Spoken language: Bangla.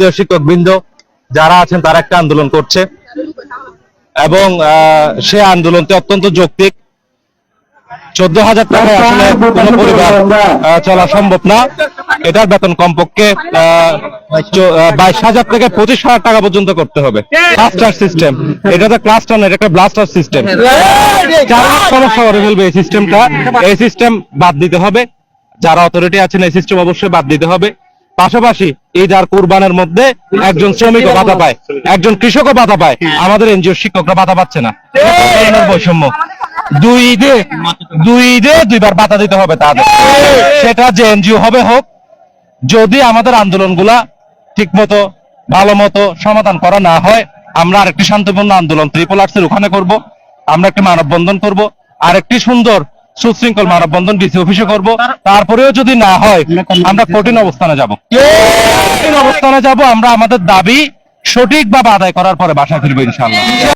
প্রিয় শিক্ষক বৃন্দ যারা আছেন তারা একটা আন্দোলন করছে। এবং সে আন্দোলনটি অত্যন্ত যৌক্তিক। চোদ্দ হাজার টাকায় আসলে কোনো পরিবার চলা সম্ভব না। এটার বেতন কমপক্ষে বাইশ হাজার থেকে পঁচিশ হাজার টাকা পর্যন্ত করতে হবে। ক্লাস্টার সিস্টেম এটা তো ক্লাস্টার না এটা একটা ব্লাস্টার সিস্টেম চার সমস্যা করে ফেলবে এই সিস্টেমটা এই সিস্টেম বাদ দিতে হবে। যারা অথরিটি আছেন এই সিস্টেম অবশ্যই বাদ দিতে হবে। পাশাপাশি ঈদ আর কুরবানের মধ্যে একজন শ্রমিকও ভাতা পায়, একজন কৃষকও ভাতা পায়। আমাদের এনজিও শিক্ষকরা ভাতা পাচ্ছে না। বৈষম্য। দুই ঈদে দুই ঈদে দুইবার ভাতা দিতে হবে তাদের। সেটা যে এনজিও হবে হোক, যদি আমাদের আন্দোলনগুলা ঠিক মতো ভালো মতো সমাধান করা না হয়, আমরা আরেকটি শান্তিপূর্ণ আন্দোলন ত্রিপল আর্টসের ওখানে করব, আমরা একটি মানববন্ধন করব, আরেকটি সুন্দর সুশৃঙ্খল মানববন্ধন ডিসি অফিসে করব। তারপরেও যদি না হয়, আমরা কঠিন অবস্থানে যাব। কঠিন অবস্থানে যাব, আমরা আমাদের দাবি সঠিকভাবে আদায় করার পরে বাসায় ফিরবো ইনশাআল্লাহ।